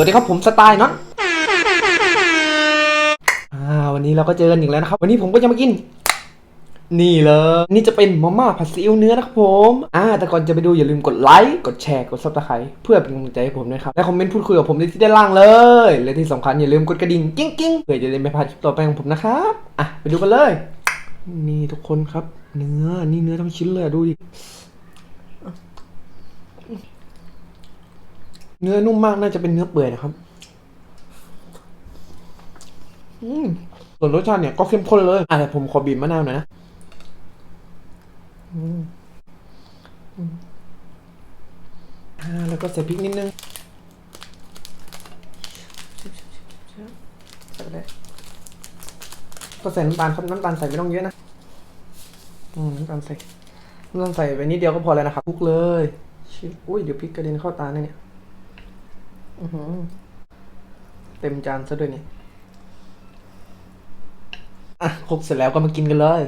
สวัสดีครับผมสไตล์น็อตวันนี้เราก็เจอกันอีกแล้วนะครับ วันนี้ผมก็จะมากิน นี่เลย นี่จะเป็นมาม่าผัดซีอิ๊วเนื้อนะครับผมอ่าแต่ก่อนจะไปดูอย่าลืมกดไลค์กดแชร์กดซับสไครต์เพื่อเป็นกำลังใจให้ผมด้วยครับและคอมเมนต์พูดคุยกับผมได้ที่ด้านล่างเลย และที่สำคัญอย่าลืมกดกระดิ่งกิ้งกิ้งเพื่อจะได้ไม่พลาดคลิปต่อไปของผมนะครับอะไปดูกันเลย นี่ทุกคนครับ เนื้อนี่เนื้อทั้งชิ้นเลยดูดิ เนื้อนุ่มมากน่าจะเป็นเนื้อเปื่อยนะครับอืมส่วนรสชาติเนี่ยก็เข้มข้นเลยอะแต่ผมขอบีบมะนาวหน่อยนะอืมอืมอ่าแล้วก็ใส่พริกนิดนึงใส่ไปเลยก็ใส่น้ำตาลครับน้ำตาลใส่ไม่ต้องเยอะนะอืมน้ำตาลใส่น้ำตาลใส่ไปนิดเดียวก็พอแล้วนะครับคลุกเลยชิบอุ้ยเดี๋ยวพริกกระเด็นเข้าตาแน่เนี่ย อื้อหือเต็มจานซะด้วยเนี่ยอะครบเสร็จแล้วก็มากินกันเลย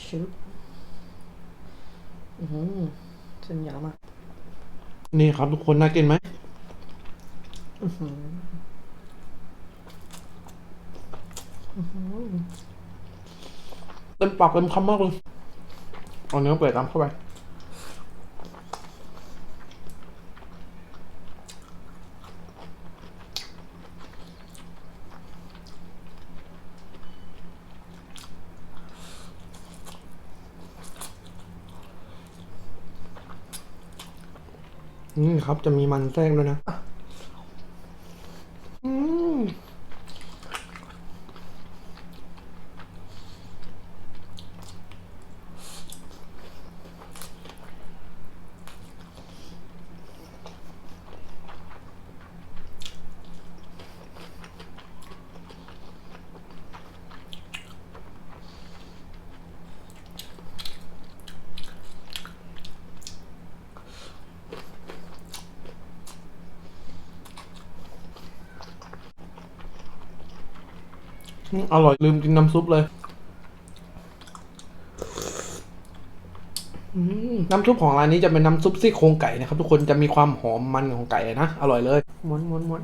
ชิบอือหือเส้นยาวมากนี่ครับทุกคนน่ากินไหมอื้อหืออื้อหือเต็มปากเต็มคำมากเลยเอาเนื้อเปื่อยตามเข้าไป นี่ครับจะมีมันแทรกด้วยนะอืม อร่อยลืมกินน้ำซุปเลย น้ำซุปของร้านนี้จะเป็นน้ำซุปซี่โครงไก่นะครับ ทุกคนจะมีความหอมมันของไก่นะ อร่อยเลยม้วนม้วนม้วน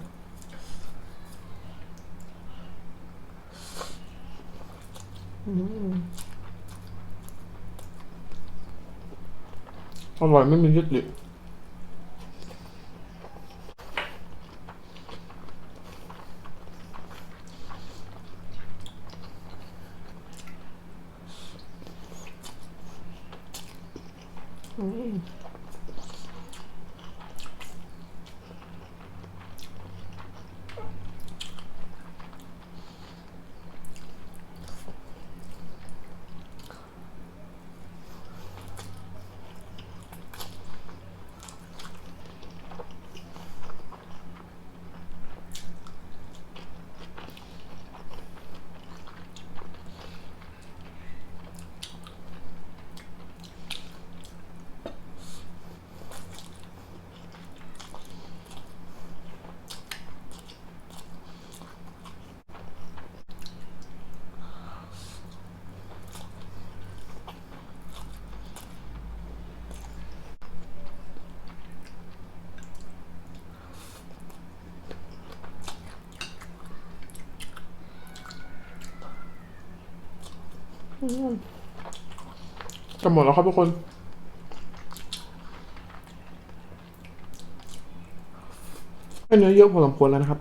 อร่อยไม่มียึดติด 음. จะหมดแล้วครับทุกคนให้เนื้อเยอะพอสมควรแล้วนะครับ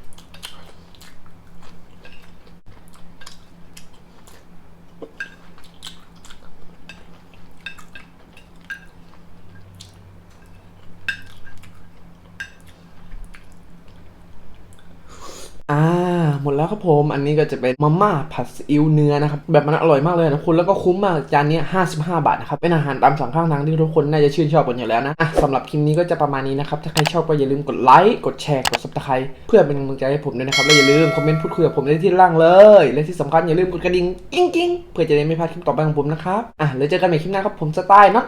อ่า หม ดแล้วครับผมอันนี้ก็จะเป็นมาม่าผัดซีอิ๊วเนื้อนะครับแบบมันอร่อยมากเลยนะคุณแล้วก็คุ้มมากจานนี้55 บาทนะครับเป็นอาหารตามสั่งข้างทางที่ทุกคนน่าจะชื่นชอบกันอยู่แล้วนะอะสำหรับคลิปนี้ก็จะประมาณนี้นะครับถ้าใครชอบก็อย่าลืมกดไลค์กดแชร์กด subscribe เพื่อเป็นกำลังใจให้ผมด้วยนะครับและอย่าลืมคอมเมนต์พูดคุยกับผมได้ที่ล่างเลย และที่สำคัญอย่าลืมกดกระดิ่งกิ้งกิ้งๆเพื่อจะได้ไม่พลาดคลิปต่อไปของผมนะครับอะแล้วเจอกันใหม่คลิปหน้าครับผมสไตล์นะ